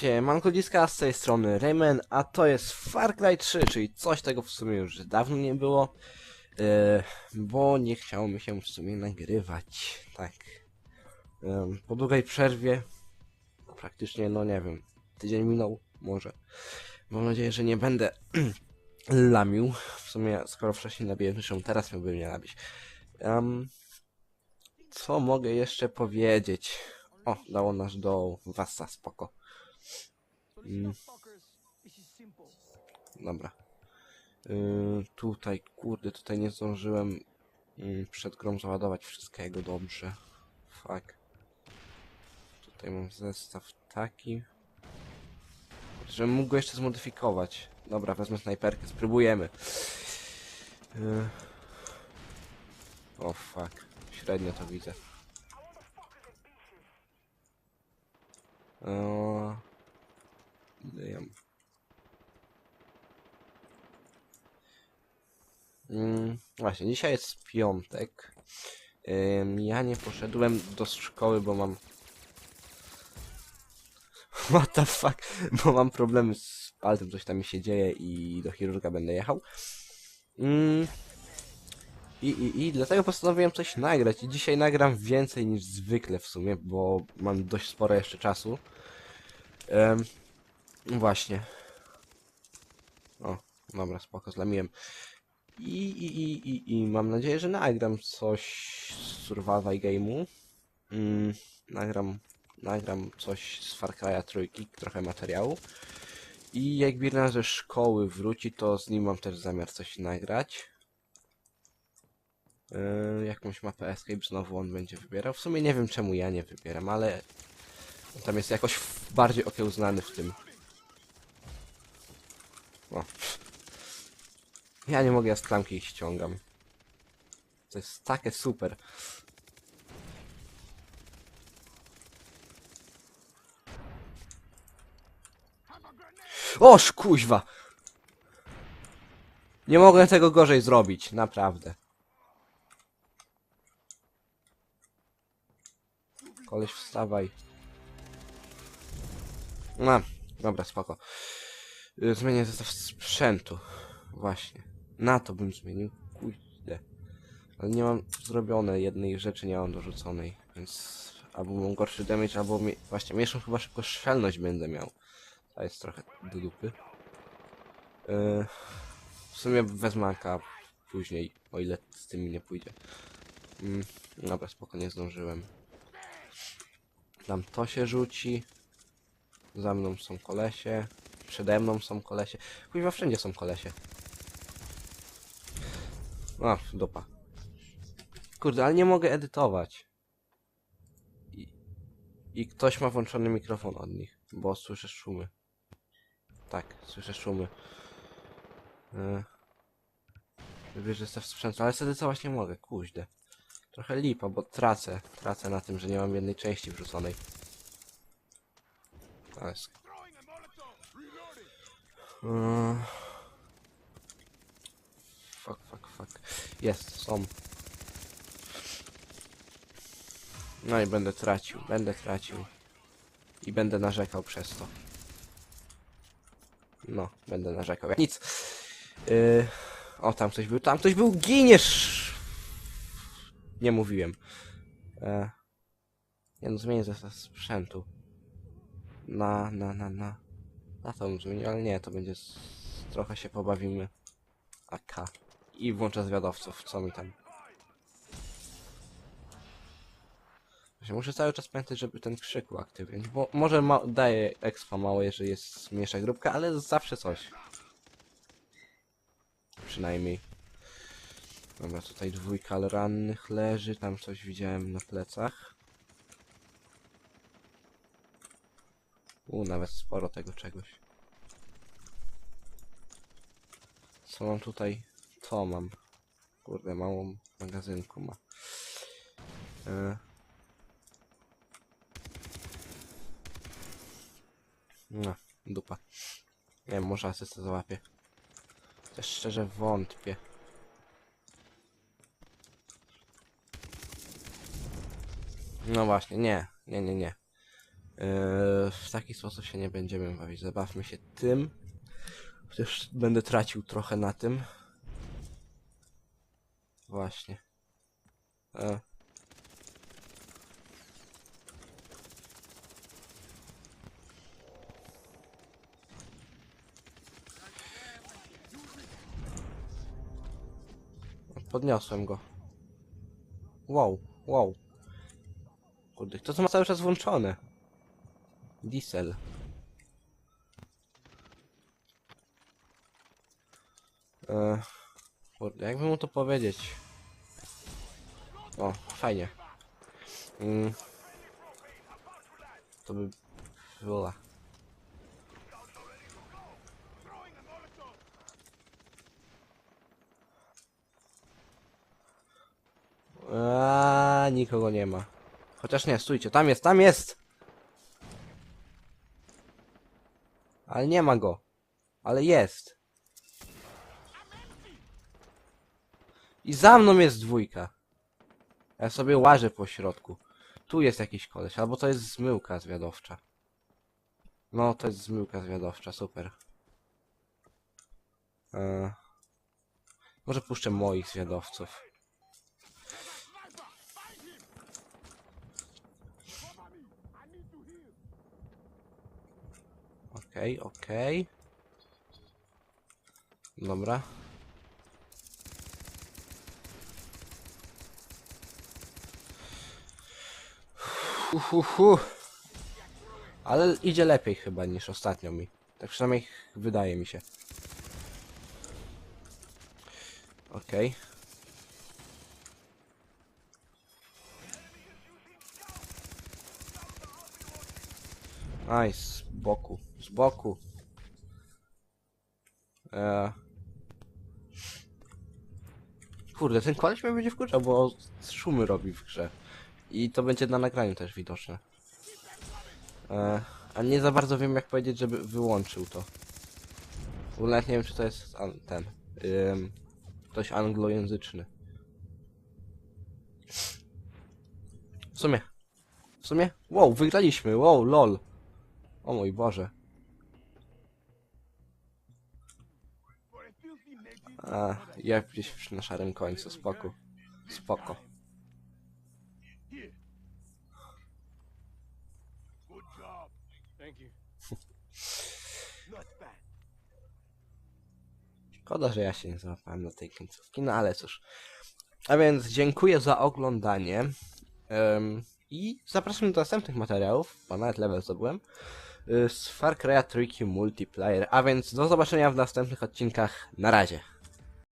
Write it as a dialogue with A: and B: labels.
A: Siemanko Dziska, z tej strony Rayman, a to jest Far Cry 3, czyli coś tego w sumie już dawno nie było, e, bo nie chciało mi się w sumie nagrywać, tak. Em, po długiej przerwie, praktycznie, no nie wiem, tydzień minął, może. Mam nadzieję, że nie będę lamił, w sumie skoro wcześniej nabiłem teraz miałbym nie nabić. Em, co mogę jeszcze powiedzieć? O, dało nasz do Wassa, spoko. Mm. Dobra. Yy, tutaj, kurde, tutaj nie zdążyłem yy, przed grą załadować wszystkiego dobrze. Fuck. Tutaj mam zestaw taki. Żebym mógł go jeszcze zmodyfikować. Dobra, wezmę snajperkę, spróbujemy. Yy. O fuck. Średnio to widzę. O, Damn. Mm, właśnie, dzisiaj jest piątek. Ja nie poszedłem do szkoły, bo mam... What the fuck? Bo mam problemy z palcem, coś tam mi się dzieje i do chirurga będę jechał. Mm, i, i, I dlatego postanowiłem coś nagrać i dzisiaj nagram więcej niż zwykle w sumie, bo mam dość sporo jeszcze czasu. Właśnie. O, dobra, spoko, zlamiłem. I, i, i, i, I mam nadzieję, że nagram coś z Survival Game'u. Mm, nagram, nagram coś z Far Cry'a trójki, trochę materiału. I jak Birna ze szkoły wróci, to z nim mam też zamiar coś nagrać. Yy, jakąś mapę Escape znowu on będzie wybierał. W sumie nie wiem czemu ja nie wybieram, ale on tam jest jakoś bardziej okiełznany w tym. O. Ja nie mogę, ja z klamki ich ściągam. To jest takie super. Oż kuźwa! Nie mogę tego gorzej zrobić, naprawdę. Koleś wstawaj. No, dobra, spoko. Zmienię zestaw sprzętu. Właśnie. Na to bym zmienił. Kurde. Ale nie mam zrobione jednej rzeczy, nie mam dorzuconej. Więc albo mam gorszy damage, albo mi... właśnie mniejszą chyba szybko strzelność będę miał. To jest trochę do dupy. Yy, w sumie wezmę AK później, o ile z tym mi nie pójdzie. Mm, dobra, spoko, nie zdążyłem. Tam to się rzuci. Za mną są kolesie. Przede mną są kolesie. Kuźwa, wszędzie są kolesie. A, dupa. Kurde, ale nie mogę edytować. I, I ktoś ma włączony mikrofon od nich, bo słyszę szumy. Tak, słyszę szumy. Yy. Wybierz zestaw sprzętu, ale zedytować nie mogę, kuźde. Trochę lipa, bo tracę. Tracę na tym, że nie mam jednej części wrzuconej. To jest... Fuck, fuck, fuck. Jest, są. No i będę tracił, będę tracił. I będę narzekał przez to. No, będę narzekał. Nic. Yy... O, tam ktoś był, tam ktoś był, giniesz! Nie mówiłem. E... Nie no, zmienię zestaw sprzętu. Na, na, na, na. Na to bym zmienił, ale nie, to będzie... Z... Trochę się pobawimy. AK. I włączę zwiadowców, co mi tam. Muszę cały czas pamiętać, żeby ten krzyk uaktywnić, bo może ma daje expa mało, jeżeli jest mniejsza grupka, ale zawsze coś. Przynajmniej. Dobra, tutaj dwójka rannych leży, tam coś widziałem na plecach. U, nawet sporo tego czegoś. Co mam tutaj? To mam. Kurde, małą magazynku ma. E... No, dupa. Nie wiem, może asystę załapie. Też szczerze wątpię. No właśnie, nie, nie, nie, nie. w taki sposób się nie będziemy bawić. Zabawmy się tym. Chociaż będę tracił trochę na tym. Właśnie. E. Podniosłem go. Wow, wow. Kurde, to co ma cały czas włączone? Diesel. Eee, kurde, jakby mu to powiedzieć? O, fajnie. Mm. To by była. Nikogo nie ma. Chociaż nie, stójcie, tam jest, tam jest! Ale nie ma go. Ale jest. I za mną jest dwójka. Ja sobie łażę po środku. Tu jest jakiś koleś, albo to jest zmyłka zwiadowcza. No, to jest zmyłka zwiadowcza, super. Eee, może puszczę moich zwiadowców. Okej, okej. Dobra. Hu. Ale idzie lepiej chyba niż ostatnio mi. Tak przynajmniej wydaje mi się. Okej. Aj, z boku, z boku. Eee. Kurde, ten koleś mnie będzie wkurzał, bo szumy robi w grze. I to będzie na nagraniu też widoczne. Eee, a nie za bardzo wiem jak powiedzieć, żeby wyłączył to. W ogóle nie wiem czy to jest ten. Ym, ktoś anglojęzyczny. W sumie. W sumie? Wow, wygraliśmy, wow, lol. O mój Boże. A, ja gdzieś na szarym końcu, spoko. Spoko. Szkoda, że ja się nie załapałem na tej końcówki, no ale cóż. A więc dziękuję za oglądanie. I zapraszam do następnych materiałów, bo nawet level zdobyłem. y, Z Far Cry'a Trójki Multiplayer. A więc do zobaczenia w następnych odcinkach. Na razie.